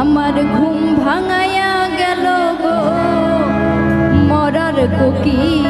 আমার ঘুম ভাঙাইয়া গেল গো। মরার কোকিল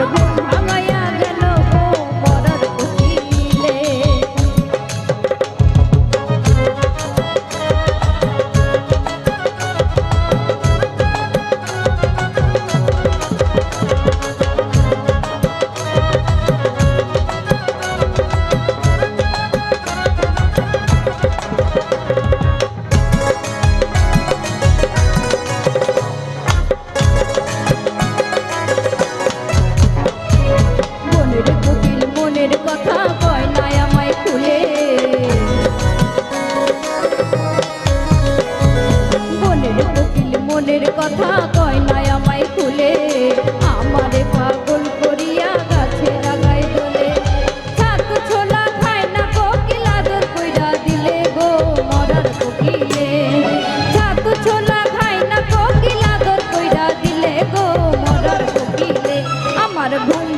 a মনের কথা কয় না আমায় খুলে, আমারে পাগল করিয়া গাছে লাগাই দোলে ছাত ছোলা খায় না কোকিল, আদর কইরা দিলে গো মরার কোকিলে। ছাত ছোলা খায় না কোকিল, আদর কইরা দিলে গো মরার কোকিলে। আমার ঘুম